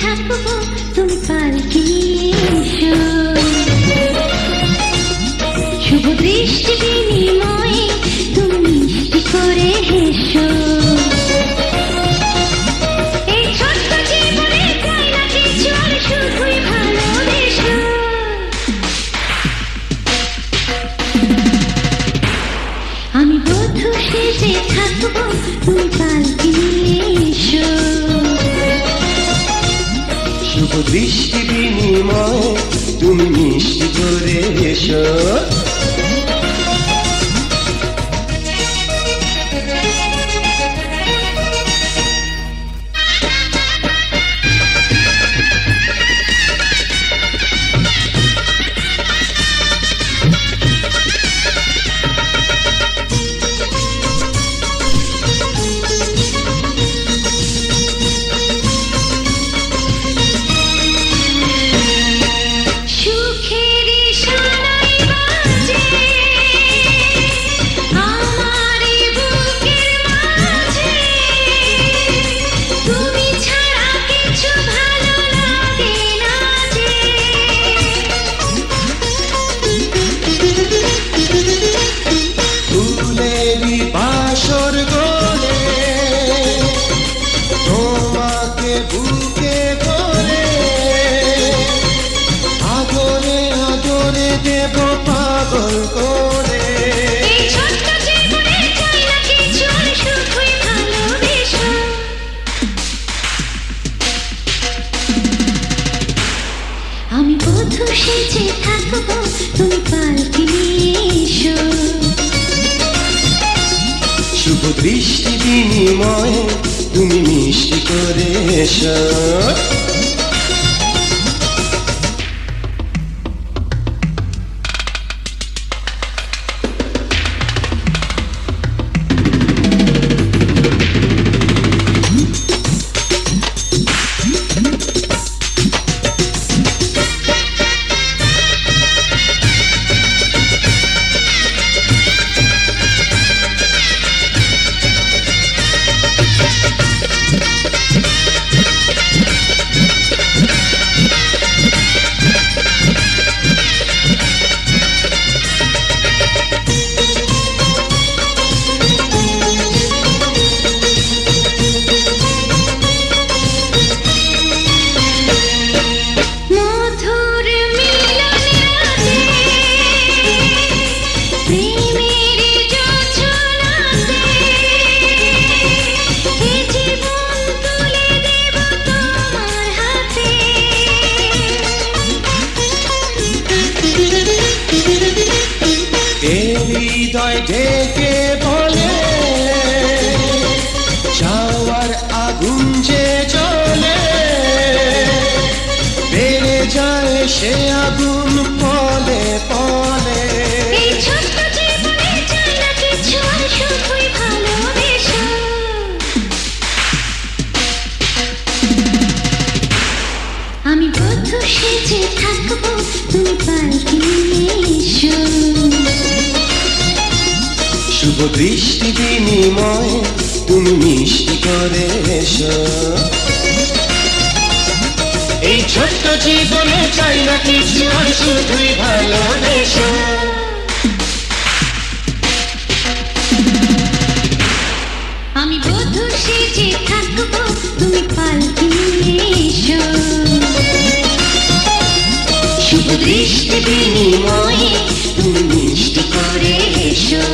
থাকব শুভ দৃষ্টি দৃষ্টি বিনিময় তুমি মিষ্টি করে এসো। বিনিময় তুমি মিষ্টি করে এসো। হৃদয় ডেকে বলে যাওয়ার আগুন যে চলে বেড়ে যায় সে আগুন দৃষ্টি বিনিময় তুমি মিষ্টি করে এই ছোট্ট জীবনে চাই না কিছু আর শুধুই ভালোবেসো। আমি বধু সেজে থাকব তুমি পালকি এসো। শুভ দৃষ্টি তুমি মিষ্টি করে এসো।